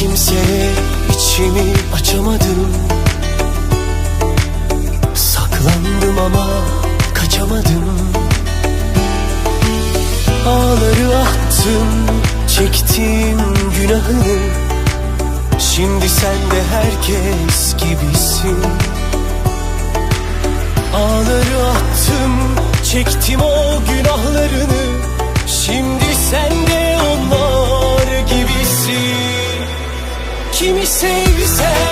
Kimseye içimi açamadım. Saklandım ama kaçamadım. Ağları attım Çektim günahını Şimdi sen de herkes Kimi sevsen